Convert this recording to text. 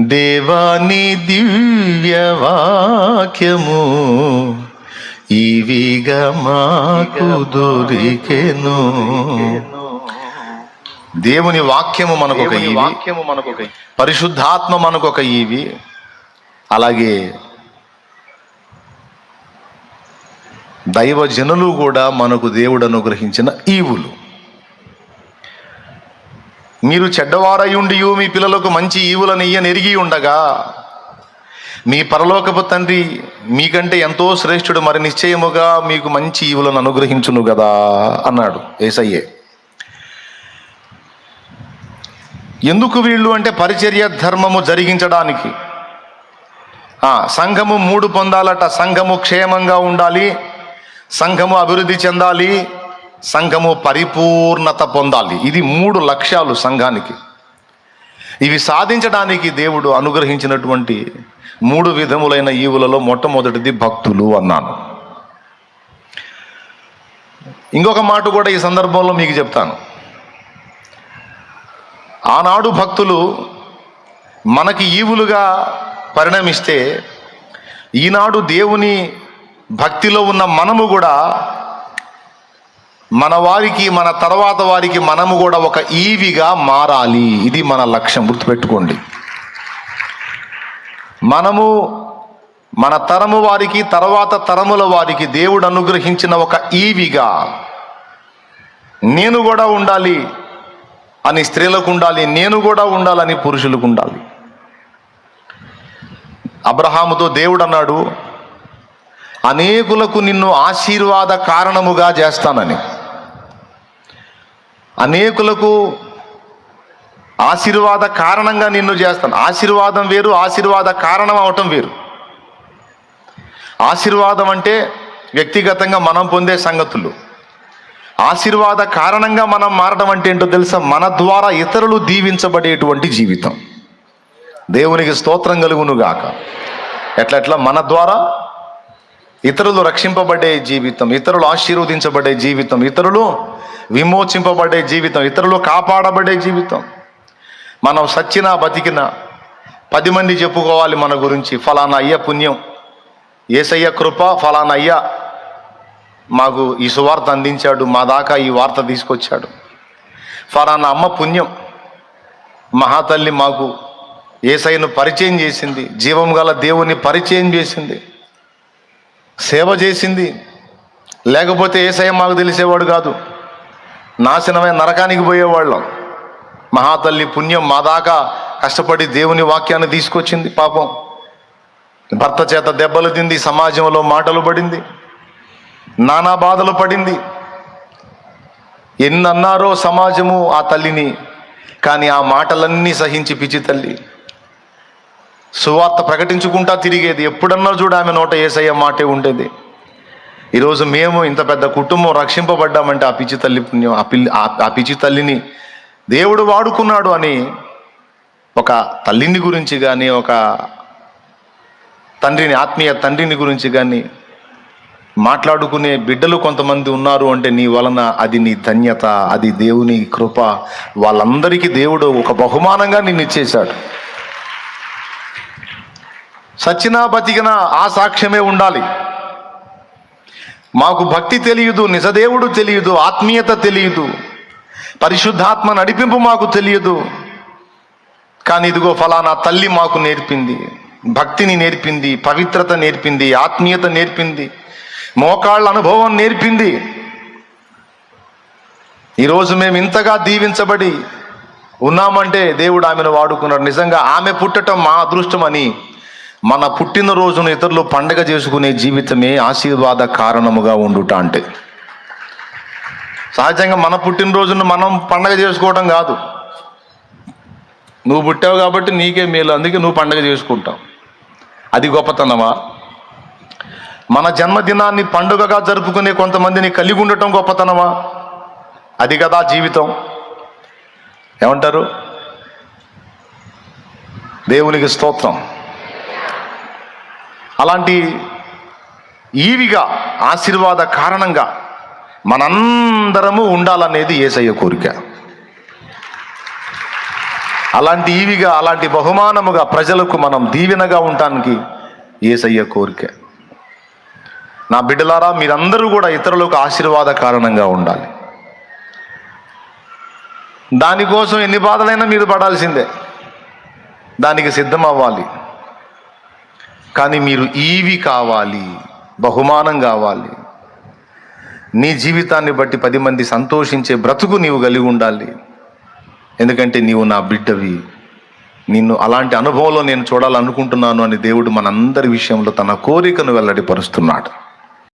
దేవాని దివ్య వాక్యము ఇవిగా మాకు దొరికెను. దేవుని వాక్యము మనకు ఒక వాక్యము మనకు ఒక పరిశుద్ధాత్మ మనకు ఒక ఈవి అలాగే దైవజనులు కూడా మనకు దేవుడు అనుగ్రహించిన ఈవులు. మీరు చెడ్డవారయుండి మీ పిల్లలకు మంచి ఈవులను నెరిగి ఉండగా మీ పరలోకపు తండ్రి మీకంటే ఎంతో శ్రేష్ఠుడు మరి నిశ్చయముగా మీకు మంచి ఈవులను అనుగ్రహించును కదా అన్నాడు ఏసయ్యే. ఎందుకు వీళ్ళు అంటే పరిచర్య ధర్మము జరిగించడానికి? సంఘము మూడు పొందాలట సంఘము క్షేమంగా ఉండాలి సంఘము అభివృద్ధి చెందాలి సంఘము పరిపూర్ణత పొందాలి. ఇది మూడు లక్ష్యాలు సంఘానికి. ఇవి సాధించడానికి దేవుడు అనుగ్రహించినటువంటి మూడు విధములైన ఈవులలో మొట్టమొదటిది భక్తులు అన్నాను. ఇంకొక మాట కూడా ఈ సందర్భంలో మీకు చెప్తాను. ఆనాడు భక్తులు మనకి ఈవులుగా పరిణమిస్తే ఈనాడు దేవుని భక్తిలో ఉన్న మనము కూడా మన వారికి మన తర్వాత వారికి మనము కూడా ఒక ఈవిగా మారాలి. ఇది మన లక్ష్యం. గుర్తుపెట్టుకోండి. మనము మన తరము వారికి తర్వాత తరముల వారికి దేవుడు అనుగ్రహించిన ఒక ఈవిగా నేను కూడా ఉండాలి అని స్త్రీలకు ఉండాలి నేను కూడా ఉండాలని పురుషులకు ఉండాలి. అబ్రహాముతో దేవుడు అన్నాడు అనేకులకు నిన్ను ఆశీర్వాద కారణముగా చేస్తానని. అనేకులకు ఆశీర్వాద కారణంగా నిన్ను చేస్తాను. ఆశీర్వాదం వేరు ఆశీర్వాద కారణం అవటం వేరు. ఆశీర్వాదం అంటే వ్యక్తిగతంగా మనం పొందే సంగతులు. ఆశీర్వాద కారణంగా మనం మారడం అంటే ఏంటో తెలుసా? మన ద్వారా ఇతరులు దీవించబడేటువంటి జీవితం. దేవునికి స్తోత్రం కలుగును గాక ఎట్లా ఎట్లా మన ద్వారా ఇతరులు రక్షింపబడే జీవితం ఇతరులు ఆశీర్వదించబడే జీవితం ఇతరులు విమోచింపబడే జీవితం ఇతరులు కాపాడబడే జీవితం. మనం సచ్చినా బతికినా పది మంది చెప్పుకోవాలి మన గురించి. ఫలానా అయ్య పుణ్యం. ఏసయ్య కృప ఫలానా అయ్య మాకు ఈ సువార్త అందించాడు మా దాకా ఈ వార్త తీసుకొచ్చాడు. ఫలానా అమ్మ పుణ్యం. మహాతల్లి మాకు ఏసయ్యను పరిచయం చేసింది జీవం గల దేవుని పరిచయం చేసింది సేవ చేసింది. లేకపోతే ఏసయ్య మాకు తెలిసేవాడు కాదు. నాశనమైన నరకానికి పోయేవాళ్ళం. మహాతల్లి పుణ్యం మా దాకా కష్టపడి దేవుని వాక్యాన్ని తీసుకొచ్చింది పాపం. భర్త చేత దెబ్బలు తింది సమాజంలో మాటలు పడింది నానా బాధలు పడింది. ఎన్నన్నారో సమాజము ఆ తల్లిని కానీ ఆ మాటలన్నీ సహించి పిచ్చి తల్లి. సువార్త ప్రకటించుకుంటా తిరిగేది ఎప్పుడన్నా చూడ ఆమె నోట ఏసయ్య మాటే ఉండేది. ఈరోజు మేము ఇంత పెద్ద కుటుంబం రక్షింపబడ్డామంటే ఆ పిచ్చి తల్లి పుణ్యం ఆ పిల్లి ఆ- పిచ్చి తల్లిని దేవుడు వాడుకున్నాడు అని ఒక తల్లిని గురించి కానీ ఒక తండ్రిని ఆత్మీయ తండ్రిని గురించి కానీ మాట్లాడుకునే బిడ్డలు కొంతమంది ఉన్నారు అంటే నీ వలన అది నీ ధన్యత అది దేవుని కృప. వాళ్ళందరికీ దేవుడు ఒక బహుమానంగా నిన్ను ఇచ్చేశాడు. సచ్చినా బతికినా ఆ సాక్ష్యమే ఉండాలి. మాకు భక్తి తెలియదు నిజదేవుడు తెలియదు ఆత్మీయత తెలియదు పరిశుద్ధాత్మ నడిపింపు మాకు తెలియదు. కానీ ఇదిగో ఫలానా తల్లి మాకు నేర్పింది భక్తిని నేర్పింది పవిత్రత నేర్పింది ఆత్మీయత నేర్పింది మోకాళ్ళ అనుభవం నేర్పింది. ఈరోజు మేము ఇంతగా దీవించబడి ఉన్నామంటే దేవుడు ఆమెను వాడుకున్నాడు. నిజంగా ఆమె పుట్టటం మా అదృష్టం అని మన పుట్టినరోజును ఇతరులు పండగ చేసుకునే జీవితమే ఆశీర్వాద కారణముగా ఉండుట అంటే. సహజంగా మన పుట్టినరోజును మనం పండగ చేసుకోవడం కాదు. నువ్వు పుట్టావు కాబట్టి నీకే మేలు అందుకే నువ్వు పండగ చేసుకుంటావు. అది గొప్పతనమా? మన జన్మదినాన్ని పండుగగా జరుపుకునే కొంతమందిని కలిగి ఉండటం గొప్పతనమా? అది కదా జీవితం. ఏమంటారు? దేవునికి స్తోత్రం. అలాంటి ఈవిగా ఆశీర్వాద కారణంగా మనందరము ఉండాలనేది ఏసయ్య కోరిక. అలాంటి ఈవిగా అలాంటి బహుమానముగా ప్రజలకు మనం దీవెనగా ఉండటానికి ఏసయ్య కోరిక. నా బిడ్డలారా మీరందరూ కూడా ఇతరులకు ఆశీర్వాద కారణంగా ఉండాలి. దానికోసం ఎన్ని బాధలైనా మీరు పడాల్సిందే. దానికి సిద్ధం అవ్వాలి కానీ మీరు ఈవి కావాలి బహుమానం కావాలి. నీ జీవితాన్ని బట్టి పది మంది సంతోషించే బ్రతుకు నీవు కలిగి ఉండాలి. ఎందుకంటే నీవు నా బిడ్డవి. నిన్ను అలాంటి అనుభవంలో నేను చూడాలనుకుంటున్నాను అని దేవుడు మనందరి విషయంలో తన కోరికను వెల్లడిపరుస్తున్నాడు.